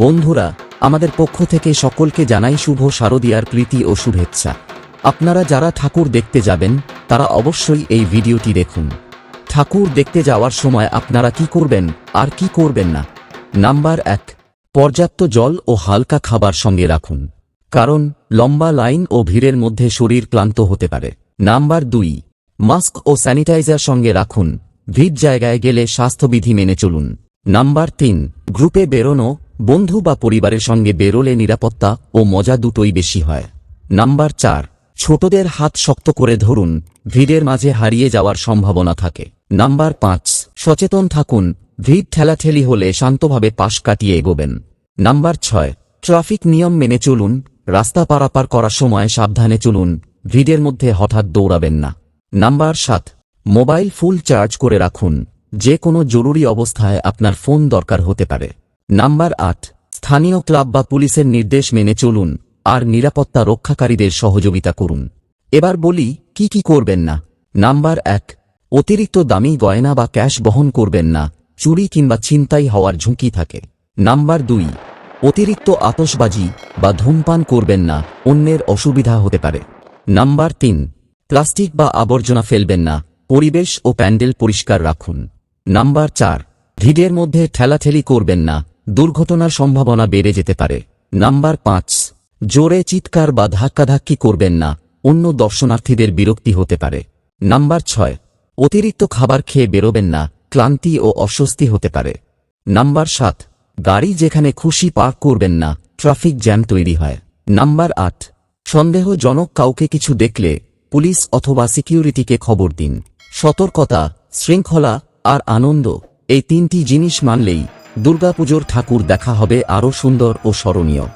বন্ধুরা, আমাদের পক্ষ থেকে সকলকে জানাই শুভ শারদীয়ার প্রীতি ও শুভেচ্ছা। আপনারা যারা ঠাকুর দেখতে যাবেন, তারা অবশ্যই এই ভিডিওটি দেখুন। ঠাকুর দেখতে যাওয়ার সময় আপনারা কি করবেন, আর কি করবেন না? নাম্বার এক, পর্যাপ্ত জল ও হালকা খাবার সঙ্গে রাখুন। কারণ, লম্বা লাইন ও ভিড়ের মধ্যে শরীর ক্লান্ত হতে পারে। নাম্বার দুই, মাস্ক ও স্যানিটাইজার সঙ্গে রাখুন। ভিড় জায়গায় গেলে স্বাস্থ্যবিধি মেনে চলুন। নাম্বার তিন, গ্রুপে বেরোনো বন্ধু বা পরিবারের সঙ্গে বেরোলে নিরাপত্তা ও মজা দুটোই বেশি হয়। নাম্বার চার, ছোটদের হাত শক্ত করে ধরুন, ভিড়ের মাঝে হারিয়ে যাওয়ার সম্ভাবনা থাকে। নাম্বার পাঁচ, সচেতন থাকুন, ভিড় ঠেলাঠেলি হলে শান্তভাবে পাশ কাটিয়ে এগোবেন। নাম্বার ছয়, ট্রাফিক নিয়ম মেনে চলুন, রাস্তা পারাপার করার সময় সাবধানে চলুন, ভিড়ের মধ্যে হঠাৎ দৌড়াবেন না। নাম্বার সাত, মোবাইল ফুল চার্জ করে রাখুন, যে কোনো জরুরি অবস্থায় আপনার ফোন দরকার হতে পারে। নাম্বার আট, স্থানীয় ক্লাব বা পুলিশের নির্দেশ মেনে চলুন আর নিরাপত্তা রক্ষাকারীদের সহযোগিতা করুন। এবার বলি, কি কি করবেন না? নাম্বার এক, অতিরিক্ত দামি গয়না বা ক্যাশ বহন করবেন না, চুরি কিংবা ছিনতাই হওয়ার ঝুঁকি থাকে। নাম্বার দুই, অতিরিক্ত আতসবাজি বা ধূমপান করবেন না, অন্যের অসুবিধা হতে পারে। নাম্বার তিন, প্লাস্টিক বা আবর্জনা ফেলবেন না, পরিবেশ ও প্যান্ডেল পরিষ্কার রাখুন। নাম্বার চার, ভিড়ের মধ্যে ঠেলাঠেলি করবেন না দুর্ঘটনার সম্ভাবনা বেড়ে যেতে পারে। নাম্বার পাঁচ, জোরে চিৎকার বা ধাক্কাধাক্কি করবেন না, অন্য দর্শনার্থীদের বিরক্তি হতে পারে। নাম্বার ছয়, অতিরিক্ত খাবার খেয়ে বেরোবেন না, ক্লান্তি ও অস্বস্তি হতে পারে। নাম্বার সাত, গাড়ি যেখানে খুশি পার্ক করবেন না, ট্রাফিক জ্যাম তৈরি হয়। নাম্বার আট, সন্দেহজনক কাউকে কিছু দেখলে পুলিশ অথবা সিকিউরিটিকে খবর দিন। সতর্কতা, শৃঙ্খলা আর আনন্দ, এই তিনটি জিনিস মানলেই দুর্গাপুজোর ঠাকুর দেখা হবে আরও সুন্দর ও স্মরণীয়।